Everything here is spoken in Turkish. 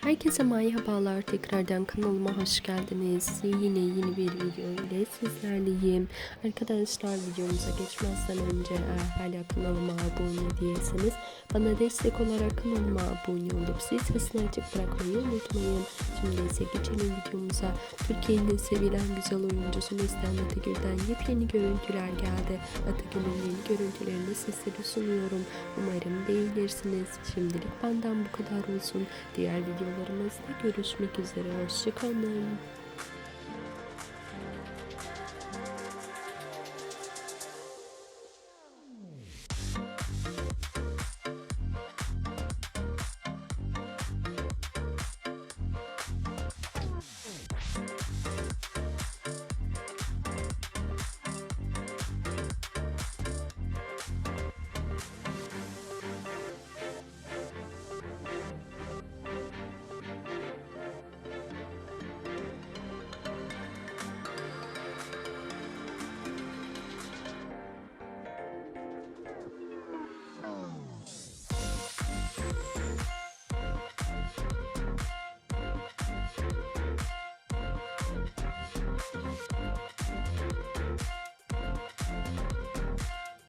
Herkese merhabalar tekrardan kanalıma hoş geldiniz. Yine yeni bir video ile sizlerleyim. Arkadaşlar videomuza geçmezden önce eğer hala kanalıma abone değilseniz bana destek olarak kanalıma abone olup sesini açık bırakmayı unutmayın. Şimdi ise geçelim videomuza. Türkiye'nin sevilen güzel oyuncusu Neslihan Atagül'den yepyeni görüntüler geldi. Atagül'ün yeni görüntülerini sizlere sunuyorum. Umarım beğenirsiniz. Şimdilik benden bu kadar olsun. Diğer videolarımızda görüşmek üzere. Hoşçakalın.